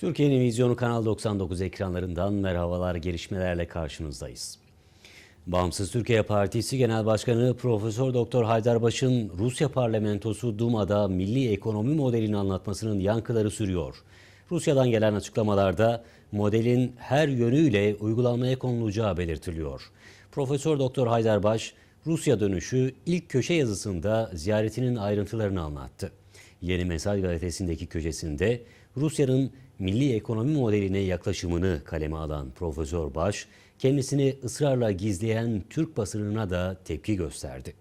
Türkiye'nin vizyonu Kanal 99 ekranlarından merhabalar gelişmelerle karşınızdayız. Bağımsız Türkiye Partisi Genel Başkanı Profesör Doktor Haydarbaş'ın Rusya Parlamentosu Duma'da milli ekonomi modelini anlatmasının yankıları sürüyor. Rusya'dan gelen açıklamalarda modelin her yönüyle uygulanmaya konulacağı belirtiliyor. Profesör Doktor Haydarbaş Rusya dönüşü ilk köşe yazısında ziyaretinin ayrıntılarını anlattı. Yeni Mesaj gazetesindeki köşesinde Rusya'nın milli ekonomi modeline yaklaşımını kaleme alan Profesör Baş, kendisini ısrarla gizleyen Türk basınına da tepki gösterdi.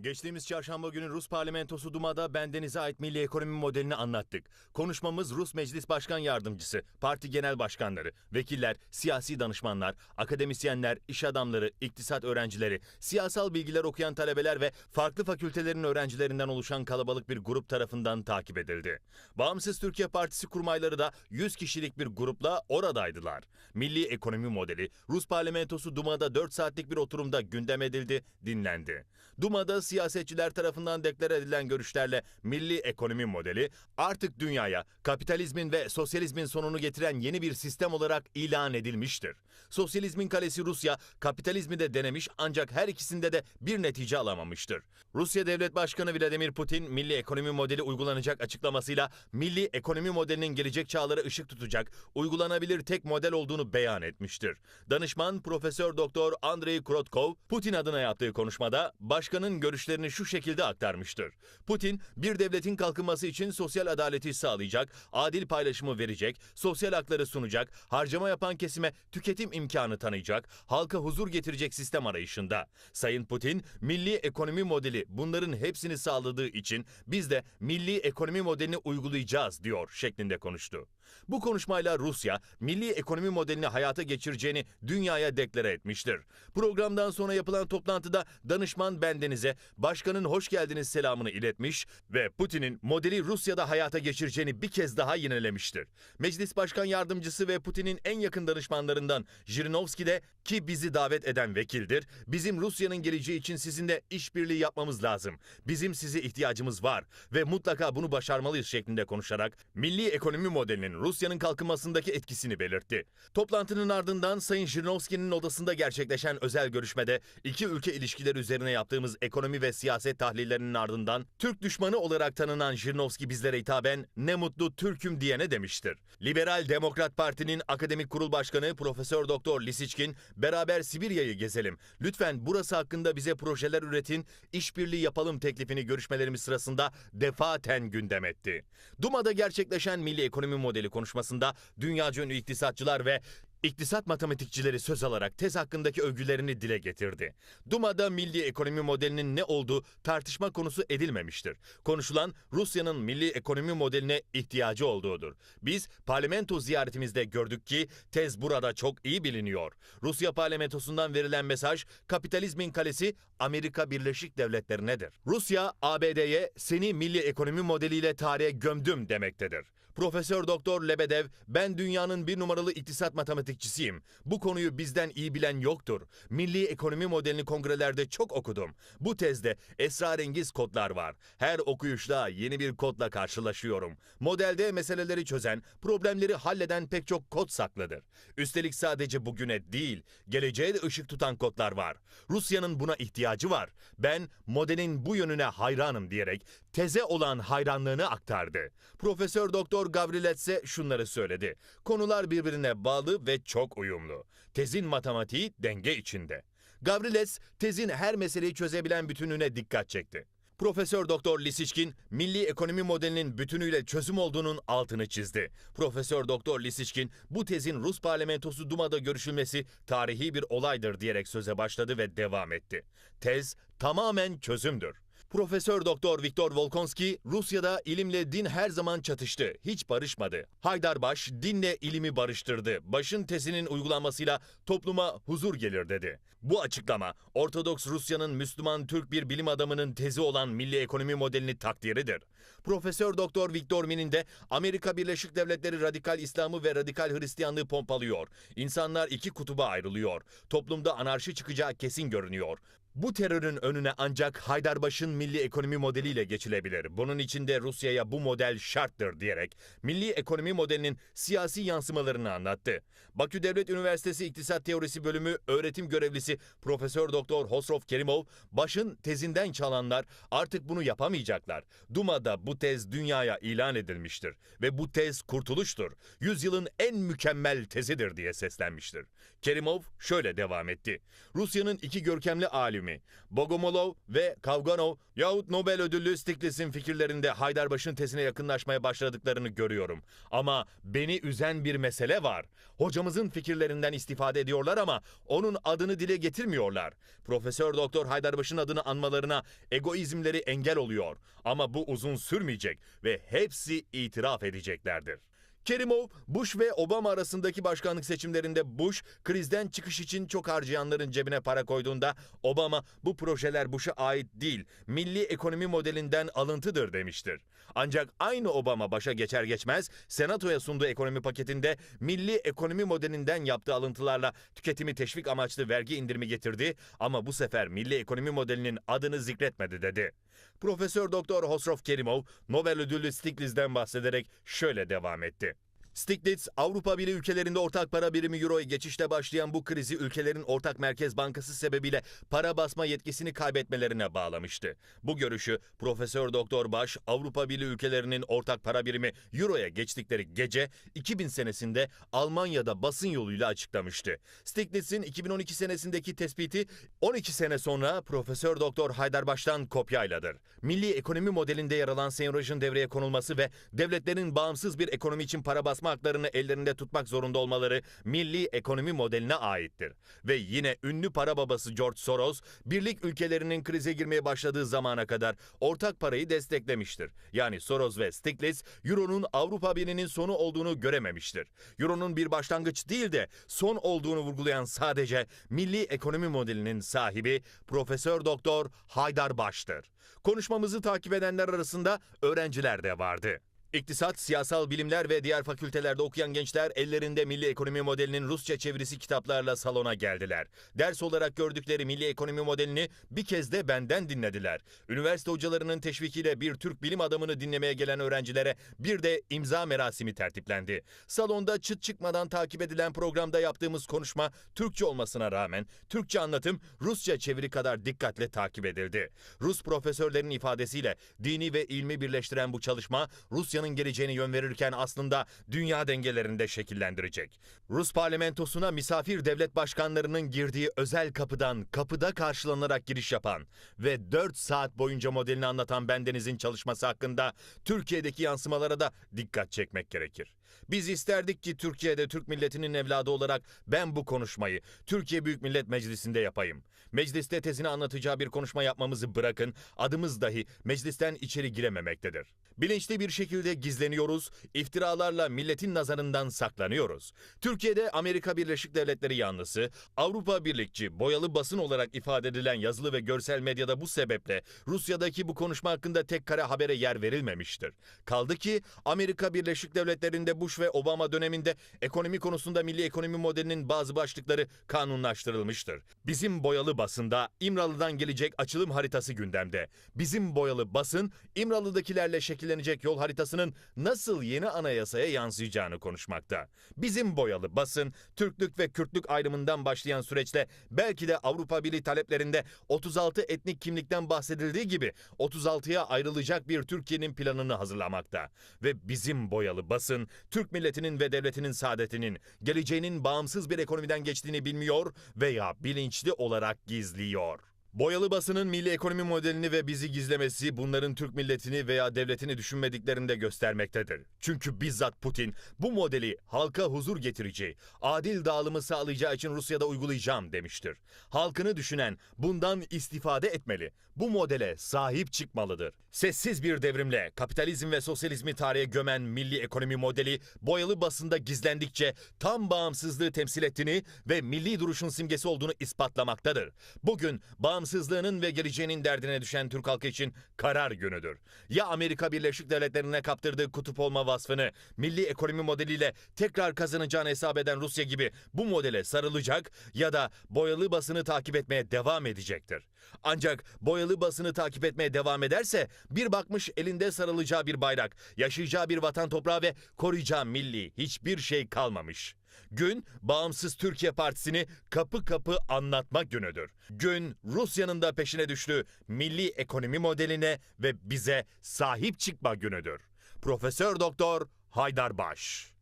Geçtiğimiz çarşamba günü Rus parlamentosu Duma'da bendenize ait milli ekonomi modelini anlattık. Konuşmamız Rus Meclis Başkan Yardımcısı, parti genel başkanları, vekiller, siyasi danışmanlar, akademisyenler, iş adamları, iktisat öğrencileri, siyasal bilgiler okuyan talebeler ve farklı fakültelerin öğrencilerinden oluşan kalabalık bir grup tarafından takip edildi. Bağımsız Türkiye Partisi kurmayları da 100 kişilik bir grupla oradaydılar. Milli ekonomi modeli Rus parlamentosu Duma'da 4 saatlik bir oturumda gündem edildi, dinlendi. Duma'da siyasetçiler tarafından deklare edilen görüşlerle milli ekonomi modeli artık dünyaya kapitalizmin ve sosyalizmin sonunu getiren yeni bir sistem olarak ilan edilmiştir. Sosyalizmin kalesi Rusya kapitalizmi de denemiş ancak her ikisinde de bir netice alamamıştır. Rusya Devlet Başkanı Vladimir Putin milli ekonomi modeli uygulanacak açıklamasıyla milli ekonomi modelinin gelecek çağlara ışık tutacak, uygulanabilir tek model olduğunu beyan etmiştir. Danışman Profesör Doktor Andrei Krotkov Putin adına yaptığı konuşmada başkanın görüşlerini şu şekilde aktarmıştır. Putin bir devletin kalkınması için sosyal adaleti sağlayacak, adil paylaşımı verecek, sosyal hakları sunacak, harcama yapan kesime tüketim imkanı tanıyacak, halka huzur getirecek sistem arayışında. Sayın Putin, milli ekonomi modeli bunların hepsini sağladığı için biz de milli ekonomi modelini uygulayacağız diyor şeklinde konuştu. Bu konuşmayla Rusya, milli ekonomi modelini hayata geçireceğini dünyaya deklare etmiştir. Programdan sonra yapılan toplantıda danışman bendenize başkanın hoş geldiniz selamını iletmiş ve Putin'in modeli Rusya'da hayata geçireceğini bir kez daha yinelemiştir. Meclis Başkan Yardımcısı ve Putin'in en yakın danışmanlarından Jirinovski de ki bizi davet eden vekildir, bizim Rusya'nın geleceği için sizinle işbirliği yapmamız lazım. Bizim size ihtiyacımız var ve mutlaka bunu başarmalıyız şeklinde konuşarak milli ekonomi modelinin Rusya'nın kalkınmasındaki etkisini belirtti. Toplantının ardından Sayın Jirinovski'nin odasında gerçekleşen özel görüşmede iki ülke ilişkileri üzerine yaptığımız ekonomi ve siyaset tahlillerinin ardından Türk düşmanı olarak tanınan Jirinovski bizlere hitaben ne mutlu Türk'üm diyene demiştir. Liberal Demokrat Parti'nin akademik kurul başkanı Profesör Doktor Lisiçkin beraber Sibirya'yı gezelim. Lütfen burası hakkında bize projeler üretin, işbirliği yapalım teklifini görüşmelerimiz sırasında defaten gündem etti. Duma'da gerçekleşen milli ekonomi modeli konuşmasında dünyaca ünlü iktisatçılar ve İktisat matematikçileri söz alarak tez hakkındaki övgülerini dile getirdi. Duma'da milli ekonomi modelinin ne olduğu tartışma konusu edilmemiştir. Konuşulan Rusya'nın milli ekonomi modeline ihtiyacı olduğudur. Biz parlamento ziyaretimizde gördük ki tez burada çok iyi biliniyor. Rusya parlamentosundan verilen mesaj kapitalizmin kalesi Amerika Birleşik Devletleri'nedir. Rusya ABD'ye seni milli ekonomi modeliyle tarihe gömdüm demektedir. Profesör Doktor Lebedev ben dünyanın bir numaralı iktisat matematikçisiyim. Bu konuyu bizden iyi bilen yoktur. Milli ekonomi modelini kongrelerde çok okudum. Bu tezde esrarengiz kodlar var. Her okuyuşta yeni bir kodla karşılaşıyorum. Modelde meseleleri çözen, problemleri halleden pek çok kod saklıdır. Üstelik sadece bugüne değil, geleceğe de ışık tutan kodlar var. Rusya'nın buna ihtiyacı var. Ben modelin bu yönüne hayranım diyerek teze olan hayranlığını aktardı. Profesör Doktor Gavriletse şunları söyledi. Konular birbirine bağlı ve çok uyumlu. Tezin matematiği denge içinde. Gavriles tezin her meseleyi çözebilen bütününe dikkat çekti. Profesör Doktor Lisiçkin, milli ekonomi modelinin bütünüyle çözüm olduğunun altını çizdi. Profesör Doktor Lisiçkin, bu tezin Rus parlamentosu Duma'da görüşülmesi tarihi bir olaydır diyerek söze başladı ve devam etti. Tez tamamen çözümdür. Profesör Doktor Viktor Volkonski, Rusya'da ilimle din her zaman çatıştı, hiç barışmadı. Haydarbaş dinle ilimi barıştırdı. Başın tezinin uygulanmasıyla topluma huzur gelir dedi. Bu açıklama Ortodoks Rusya'nın Müslüman Türk bir bilim adamının tezi olan milli ekonomi modelini takdiridir. Profesör Doktor Viktor Min'in de Amerika Birleşik Devletleri radikal İslam'ı ve radikal Hristiyanlığı pompalıyor. İnsanlar iki kutuba ayrılıyor. Toplumda anarşi çıkacağı kesin görünüyor. Bu terörün önüne ancak Haydarbaş'ın milli ekonomi modeliyle geçilebilir. Bunun için de Rusya'ya bu model şarttır diyerek milli ekonomi modelinin siyasi yansımalarını anlattı. Bakü Devlet Üniversitesi İktisat Teorisi Bölümü öğretim görevlisi Profesör Doktor Hosrov Kerimov, başın tezinden çalanlar artık bunu yapamayacaklar. Duma'da bu tez dünyaya ilan edilmiştir ve bu tez kurtuluştur. Yüzyılın en mükemmel tezidir diye seslenmiştir. Kerimov şöyle devam etti. Rusya'nın iki görkemli alimi Bogomolov ve Kavganov yahut Nobel ödüllü Stiglitz'in fikirlerinde Haydarbaş'ın tezine yakınlaşmaya başladıklarını görüyorum. Ama beni üzen bir mesele var. Hocamızın fikirlerinden istifade ediyorlar ama onun adını dile getirmiyorlar. Profesör Doktor Haydarbaş'ın adını anmalarına egoizmleri engel oluyor. Ama bu uzun sürmeyecek ve hepsi itiraf edeceklerdir. Kerimov, Bush ve Obama arasındaki başkanlık seçimlerinde Bush, krizden çıkış için çok harcayanların cebine para koyduğunda Obama bu projeler Bush'a ait değil, milli ekonomi modelinden alıntıdır demiştir. Ancak aynı Obama başa geçer geçmez Senato'ya sunduğu ekonomi paketinde milli ekonomi modelinden yaptığı alıntılarla tüketimi teşvik amaçlı vergi indirimi getirdi ama bu sefer milli ekonomi modelinin adını zikretmedi dedi. Profesör Doktor Hosrov Kerimov Nobel ödüllü Stiglitz'den bahsederek şöyle devam etti. Stiglitz, Avrupa Birliği ülkelerinde ortak para birimi Euro'ya geçişle başlayan bu krizi ülkelerin ortak merkez bankası sebebiyle para basma yetkisini kaybetmelerine bağlamıştı. Bu görüşü Profesör Doktor Baş, Avrupa Birliği ülkelerinin ortak para birimi Euro'ya geçtikleri gece 2000 senesinde Almanya'da basın yoluyla açıklamıştı. Stiglitz'in 2012 senesindeki tespiti 12 sene sonra Profesör Doktor Haydarbaş'tan kopyayladır. Milli ekonomi modelinde yer alan senyörajın devreye konulması ve devletlerin bağımsız bir ekonomi için para basma haklarını ellerinde tutmak zorunda olmaları milli ekonomi modeline aittir. Ve yine ünlü para babası George Soros, birlik ülkelerinin krize girmeye başladığı zamana kadar ortak parayı desteklemiştir. Yani Soros ve Stiglitz, Euro'nun Avrupa Birliği'nin sonu olduğunu görememiştir. Euro'nun bir başlangıç değil de son olduğunu vurgulayan sadece milli ekonomi modelinin sahibi Profesör Doktor Haydar Baş'tır. Konuşmamızı takip edenler arasında öğrenciler de vardı. İktisat, siyasal bilimler ve diğer fakültelerde okuyan gençler ellerinde milli ekonomi modelinin Rusça çevirisi kitaplarla salona geldiler. Ders olarak gördükleri milli ekonomi modelini bir kez de benden dinlediler. Üniversite hocalarının teşvikiyle bir Türk bilim adamını dinlemeye gelen öğrencilere bir de imza merasimi tertiplendi. Salonda çıt çıkmadan takip edilen programda yaptığımız konuşma Türkçe olmasına rağmen Türkçe anlatım Rusça çeviri kadar dikkatle takip edildi. Rus profesörlerin ifadesiyle dini ve ilmi birleştiren bu çalışma Rusya'nın geleceğini yön verirken aslında dünya dengelerini de şekillendirecek. Rus parlamentosuna misafir devlet başkanlarının girdiği özel kapıdan kapıda karşılanarak giriş yapan ve 4 saat boyunca modelini anlatan bendenizin çalışması hakkında Türkiye'deki yansımalara da dikkat çekmek gerekir. Biz isterdik ki Türkiye'de Türk milletinin evladı olarak ben bu konuşmayı Türkiye Büyük Millet Meclisi'nde yapayım. Mecliste tezini anlatacağı bir konuşma yapmamızı bırakın, adımız dahi meclisten içeri girememektedir. Bilinçli bir şekilde gizleniyoruz, iftiralarla milletin nazarından saklanıyoruz. Türkiye'de Amerika Birleşik Devletleri yanlısı, Avrupa Birlikçi, boyalı basın olarak ifade edilen yazılı ve görsel medyada bu sebeple Rusya'daki bu konuşma hakkında tek kare habere yer verilmemiştir. Kaldı ki Amerika Birleşik Devletleri'nde Bush ve Obama döneminde ekonomi konusunda milli ekonomi modelinin bazı başlıkları kanunlaştırılmıştır. Bizim boyalı basında İmralı'dan gelecek açılım haritası gündemde. Bizim boyalı basın İmralı'dakilerle şekillenecek yol haritasının nasıl yeni anayasaya yansıyacağını konuşmakta. Bizim boyalı basın Türklük ve Kürtlük ayrımından başlayan süreçte belki de Avrupa Birliği taleplerinde 36 etnik kimlikten bahsedildiği gibi 36'ya ayrılacak bir Türkiye'nin planını hazırlamakta. Ve bizim boyalı basın Türk milletinin ve devletinin saadetinin, geleceğinin bağımsız bir ekonomiden geçtiğini bilmiyor veya bilinçli olarak gizliyor. Boyalı basının milli ekonomi modelini ve bizi gizlemesi bunların Türk milletini veya devletini düşünmediklerini de göstermektedir. Çünkü bizzat Putin bu modeli halka huzur getireceği, adil dağılımı sağlayacağı için Rusya'da uygulayacağım demiştir. Halkını düşünen bundan istifade etmeli. Bu modele sahip çıkmalıdır. Sessiz bir devrimle kapitalizm ve sosyalizmi tarihe gömen milli ekonomi modeli boyalı basında gizlendikçe tam bağımsızlığı temsil ettiğini ve milli duruşun simgesi olduğunu ispatlamaktadır. Bugün bağımsız bağımsızlığının ve geleceğinin derdine düşen Türk halkı için karar günüdür. Ya Amerika Birleşik Devletleri'ne kaptırdığı kutup olma vasfını milli ekonomi modeliyle tekrar kazanacağını hesap eden Rusya gibi bu modele sarılacak ya da boyalı basını takip etmeye devam edecektir. Ancak boyalı basını takip etmeye devam ederse bir bakmış elinde sarılacağı bir bayrak, yaşayacağı bir vatan toprağı ve koruyacağı milli hiçbir şey kalmamış. Gün Bağımsız Türkiye Partisi'ni kapı kapı anlatma günüdür. Gün Rusya'nın da peşine düştüğü milli ekonomi modeline ve bize sahip çıkma günüdür. Profesör Doktor Haydar Baş.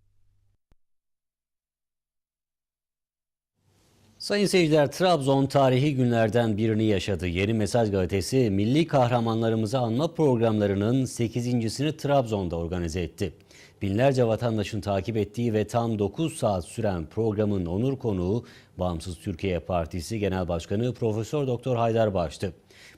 Sayın seyirciler, Trabzon tarihi günlerden birini yaşadı. Yeni Mesaj Gazetesi, milli kahramanlarımızı anma programlarının 8.sini Trabzon'da organize etti. Binlerce vatandaşın takip ettiği ve tam 9 saat süren programın onur konuğu Bağımsız Türkiye Partisi Genel Başkanı Profesör Doktor Haydar Baş'tı.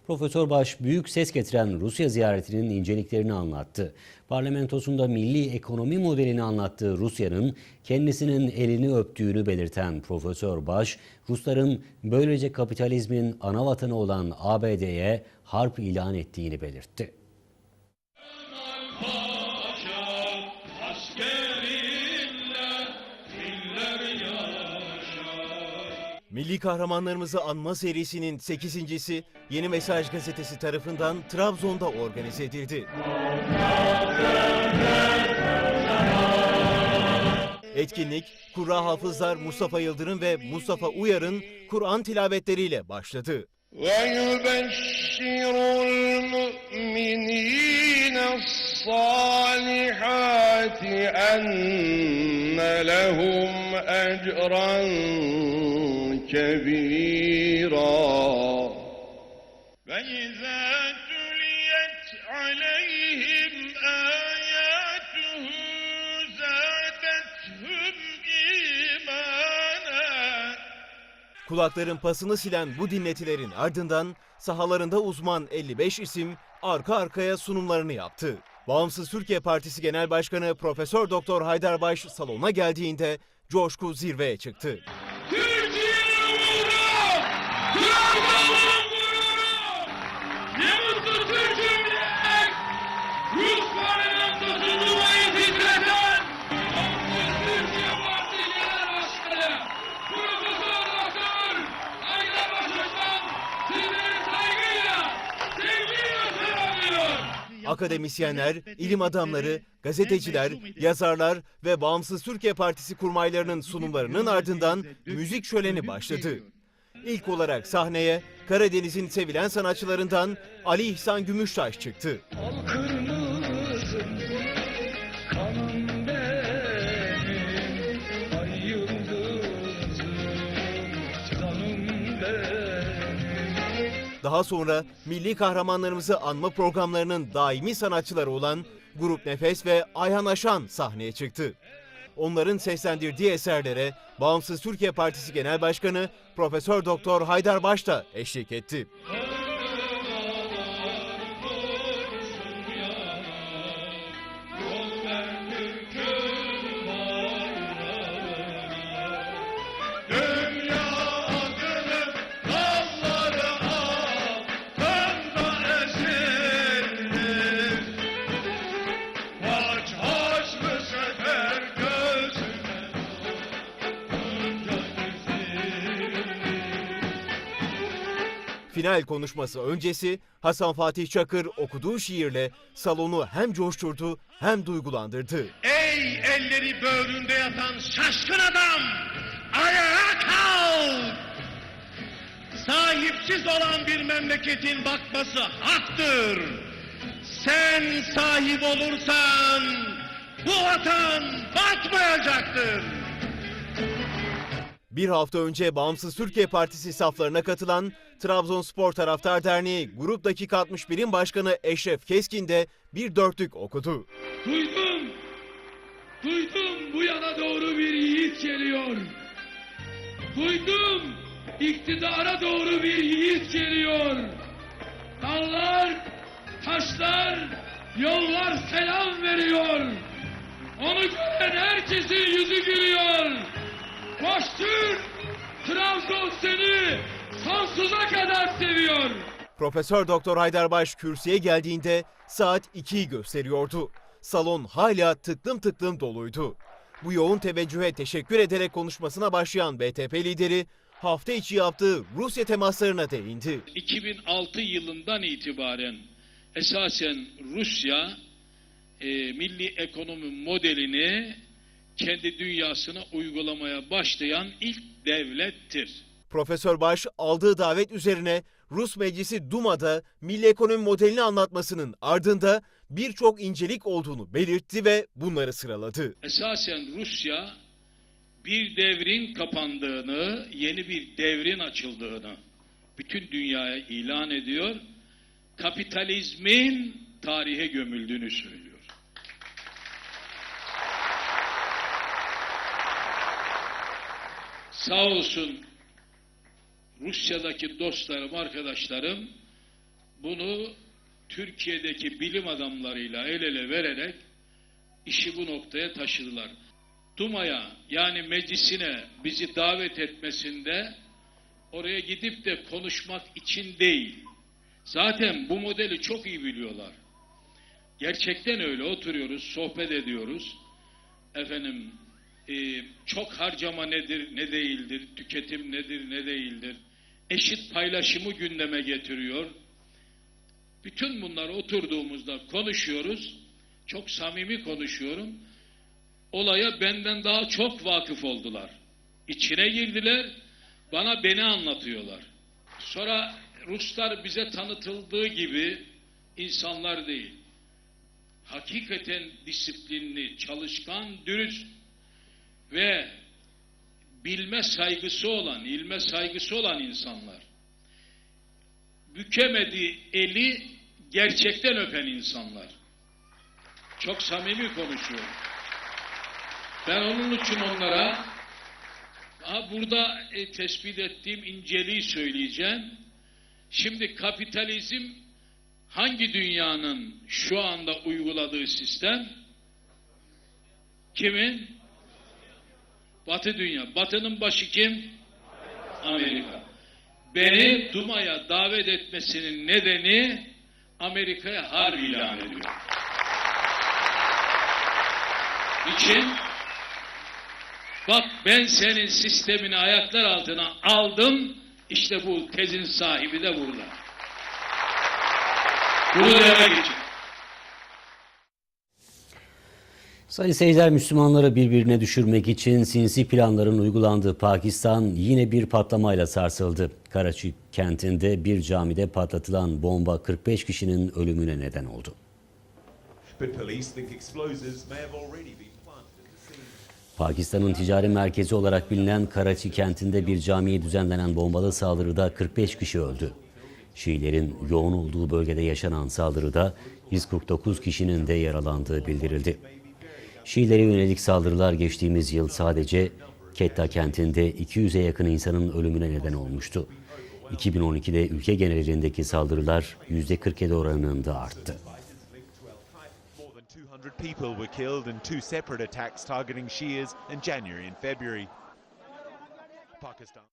Profesör Baş büyük ses getiren Rusya ziyaretinin inceliklerini anlattı. Parlamentosunda milli ekonomi modelini anlattığı Rusya'nın kendisinin elini öptüğünü belirten Profesör Baş, Rusların böylece kapitalizmin ana vatanı olan ABD'ye harp ilan ettiğini belirtti. Milli kahramanlarımızı anma serisinin 8.si Yeni Mesaj gazetesi tarafından Trabzon'da organize edildi. Etkinlik, Kurra hafızlar Mustafa Yıldırım ve Mustafa Uyar'ın Kur'an tilavetleriyle başladı. ويبشر المؤمنين الصالحات أن لهم أجرا كبيرا فإذا تليت عليهم آياته زادتهم إيمانا Kulakların pasını silen bu dinletilerin ardından sahalarında uzman 55 isim arka arkaya sunumlarını yaptı. Bağımsız Türkiye Partisi Genel Başkanı Profesör Doktor Haydarbaş salona geldiğinde coşku zirveye çıktı. Akademisyenler, ilim adamları, gazeteciler, yazarlar ve Bağımsız Türkiye Partisi kurmaylarının sunumlarının ardından müzik şöleni başladı. İlk olarak sahneye Karadeniz'in sevilen sanatçılarından Ali İhsan Gümüştaş çıktı. Al Daha sonra milli kahramanlarımızı anma programlarının daimi sanatçıları olan Grup Nefes ve Ayhan Aşan sahneye çıktı. Onların seslendirdiği eserlere Bağımsız Türkiye Partisi Genel Başkanı Profesör Doktor Haydar Baş da eşlik etti. Dünya Final konuşması öncesi Hasan Fatih Çakır okuduğu şiirle salonu hem coşturdu hem duygulandırdı. Ey elleri böğründe yatan şaşkın adam! Ayağa kalk! Sahipsiz olan bir memleketin bakması haktır. Sen sahip olursan bu vatan batmayacaktır. Bir hafta önce Bağımsız Türkiye Partisi saflarına katılan Trabzonspor Taraftar Derneği Grup Dakika 61'in başkanı Eşref Keskin de bir dörtlük okudu. Duydum. Duydum bu yana doğru bir yiğit geliyor. Duydum iktidara doğru bir yiğit geliyor. Dağlar, taşlar, yollar selam veriyor. Onu gören herkesin yüzü gülüyor. Koştur, Trabzon seni sonsuza kadar seviyor. Profesör Doktor Haydarbaş kürsüye geldiğinde saat 2'yi gösteriyordu. Salon hala tıklım tıklım doluydu. Bu yoğun teveccühe teşekkür ederek konuşmasına başlayan BTP lideri hafta içi yaptığı Rusya temaslarına değindi. 2006 yılından itibaren esasen Rusya e, milli ekonomi modelini kendi dünyasına uygulamaya başlayan ilk devlettir. Profesör Baş aldığı davet üzerine Rus Meclisi Duma'da milli ekonomi modelini anlatmasının ardında birçok incelik olduğunu belirtti ve bunları sıraladı. Esasen Rusya bir devrin kapandığını, yeni bir devrin açıldığını bütün dünyaya ilan ediyor. Kapitalizmin tarihe gömüldüğünü söylüyor. Sağ olsun Rusya'daki dostlarım, arkadaşlarım bunu Türkiye'deki bilim adamlarıyla el ele vererek işi bu noktaya taşıdılar. Duma'ya yani meclisine bizi davet etmesinde oraya gidip de konuşmak için değil. Zaten bu modeli çok iyi biliyorlar. Gerçekten öyle oturuyoruz, sohbet ediyoruz. Efendim e, çok harcama nedir, ne değildir, tüketim nedir, ne değildir. Eşit paylaşımı gündeme getiriyor. Bütün bunlar oturduğumuzda konuşuyoruz. Çok samimi konuşuyorum. Olaya benden daha çok vakıf oldular. İçine girdiler. Bana beni anlatıyorlar. Sonra Ruslar bize tanıtıldığı gibi insanlar değil. Hakikaten disiplinli, çalışkan, dürüst ve bilme saygısı olan, ilme saygısı olan insanlar. Bükemediği eli gerçekten öpen insanlar. Çok samimi konuşuyorum. Ben onun için onlara ha burada e, tespit ettiğim inceliği söyleyeceğim. Şimdi kapitalizm hangi dünyanın şu anda uyguladığı sistem? Kimin? Batı dünya. Batı'nın başı kim? Amerika. Beni Duma'ya davet etmesinin nedeni Amerika'ya harp ilan ediyor. için bak ben senin sistemini ayaklar altına aldım işte bu tezin sahibi de burada. Bunu demek için. Sayın seyirciler Müslümanları birbirine düşürmek için sinsi planların uygulandığı Pakistan yine bir patlamayla sarsıldı. Karachi kentinde bir camide patlatılan bomba 45 kişinin ölümüne neden oldu. Pakistan'ın ticari merkezi olarak bilinen Karachi kentinde bir camiye düzenlenen bombalı saldırıda 45 kişi öldü. Şiilerin yoğun olduğu bölgede yaşanan saldırıda 149 kişinin de yaralandığı bildirildi. Şiilere yönelik saldırılar geçtiğimiz yıl sadece Ketta kentinde 200'e yakın insanın ölümüne neden olmuştu. 2012'de ülke genelindeki saldırılar %47 oranında arttı. More than 200 people were killed in two separate attacks targeting Shias in January and February. Pakistan.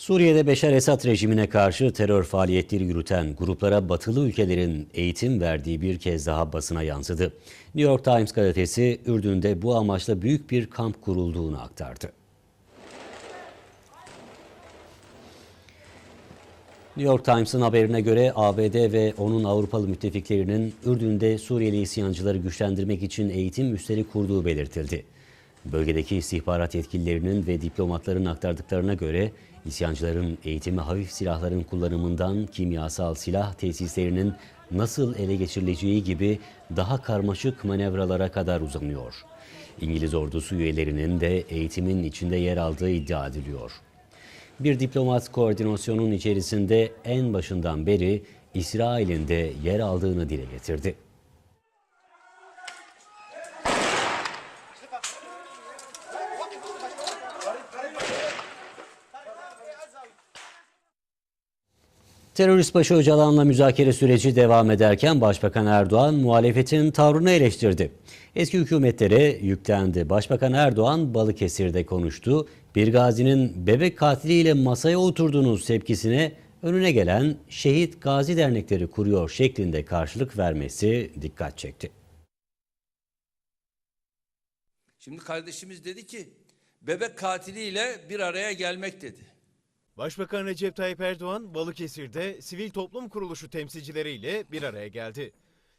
Suriye'de Beşar Esad rejimine karşı terör faaliyetleri yürüten gruplara batılı ülkelerin eğitim verdiği bir kez daha basına yansıdı. New York Times gazetesi Ürdün'de bu amaçla büyük bir kamp kurulduğunu aktardı. New York Times'ın haberine göre ABD ve onun Avrupalı müttefiklerinin Ürdün'de Suriyeli isyancıları güçlendirmek için eğitim üsleri kurduğu belirtildi. Bölgedeki istihbarat yetkililerinin ve diplomatların aktardıklarına göre isyancıların eğitimi hafif silahların kullanımından kimyasal silah tesislerinin nasıl ele geçirileceği gibi daha karmaşık manevralara kadar uzanıyor. İngiliz ordusu üyelerinin de eğitimin içinde yer aldığı iddia ediliyor. Bir diplomat koordinasyonun içerisinde en başından beri İsrail'in de yer aldığını dile getirdi. Terörist başı Öcalan'la müzakere süreci devam ederken Başbakan Erdoğan muhalefetin tavrını eleştirdi. Eski hükümetlere yüklendi. Başbakan Erdoğan Balıkesir'de konuştu. Bir gazinin bebek katiliyle masaya oturduğunuz tepkisine önüne gelen şehit gazi dernekleri kuruyor şeklinde karşılık vermesi dikkat çekti. Şimdi kardeşimiz dedi ki bebek katiliyle bir araya gelmek dedi. Başbakan Recep Tayyip Erdoğan Balıkesir'de sivil toplum kuruluşu temsilcileriyle bir araya geldi.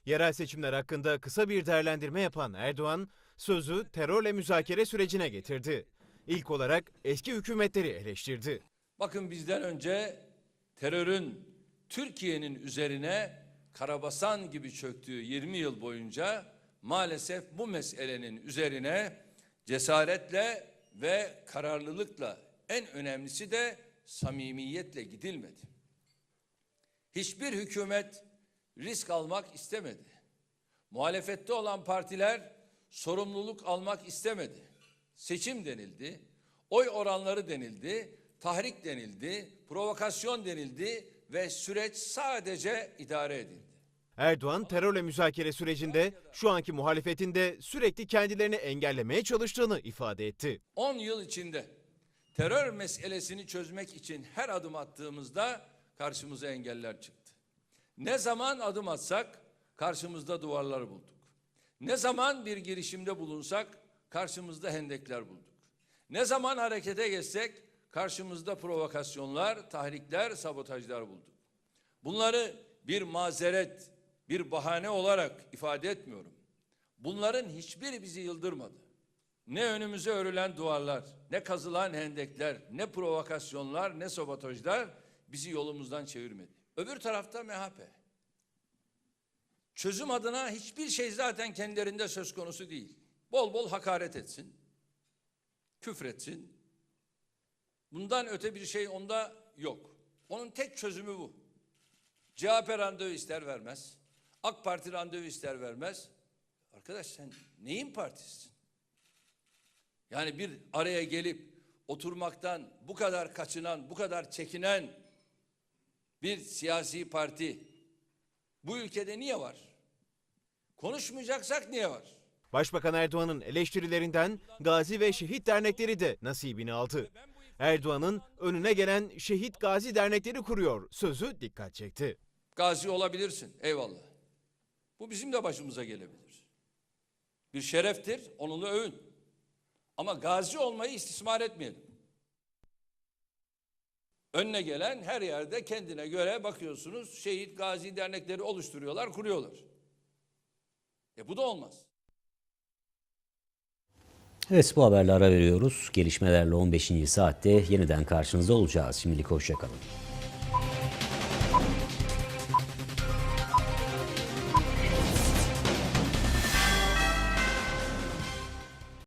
Yerel seçimler hakkında kısa bir değerlendirme yapan Erdoğan, sözü terörle müzakere sürecine getirdi. İlk olarak eski hükümetleri eleştirdi. Bakın bizden önce terörün Türkiye'nin üzerine karabasan gibi çöktüğü 20 yıl boyunca maalesef bu meselenin üzerine cesaretle ve kararlılıkla en önemlisi de samimiyetle gidilmedi. Hiçbir hükümet risk almak istemedi. Muhalefette olan partiler sorumluluk almak istemedi. Seçim denildi, oy oranları denildi, tahrik denildi, provokasyon denildi ve süreç sadece idare edildi. Erdoğan terörle müzakere sürecinde şu anki muhalefetin de sürekli kendilerini engellemeye çalıştığını ifade etti. 10 yıl içinde terör meselesini çözmek için her adım attığımızda karşımıza engeller çıktı. Ne zaman adım atsak karşımızda duvarlar bulduk. Ne zaman bir girişimde bulunsak karşımızda hendekler bulduk. Ne zaman harekete geçsek karşımızda provokasyonlar, tahrikler, sabotajlar bulduk. Bunları bir mazeret, bir bahane olarak ifade etmiyorum. Bunların hiçbiri bizi yıldırmadı. Ne önümüze örülen duvarlar, ne kazılan hendekler, ne provokasyonlar, ne sabotajlar bizi yolumuzdan çevirmedi. Öbür tarafta MHP. Çözüm adına hiçbir şey zaten kendilerinde söz konusu değil. Bol bol hakaret etsin, küfretsin. Bundan öte bir şey onda yok. Onun tek çözümü bu. CHP randevu ister vermez. AK Parti randevu ister vermez. Arkadaş sen neyin partisisin? Yani bir araya gelip oturmaktan bu kadar kaçınan, bu kadar çekinen bir siyasi parti bu ülkede niye var? Konuşmayacaksak niye var? Başbakan Erdoğan'ın eleştirilerinden Gazi ve Şehit dernekleri de nasibini aldı. Erdoğan'ın önüne gelen Şehit Gazi dernekleri kuruyor sözü dikkat çekti. Gazi olabilirsin. Eyvallah. Bu bizim de başımıza gelebilir. Bir şereftir. Onunla övün. Ama gazi olmayı istismar etmeyelim. Önüne gelen her yerde kendine göre bakıyorsunuz şehit gazi dernekleri oluşturuyorlar, kuruyorlar. E bu da olmaz. Evet bu haberle ara veriyoruz. Gelişmelerle 15. saatte yeniden karşınızda olacağız. Şimdilik hoşçakalın.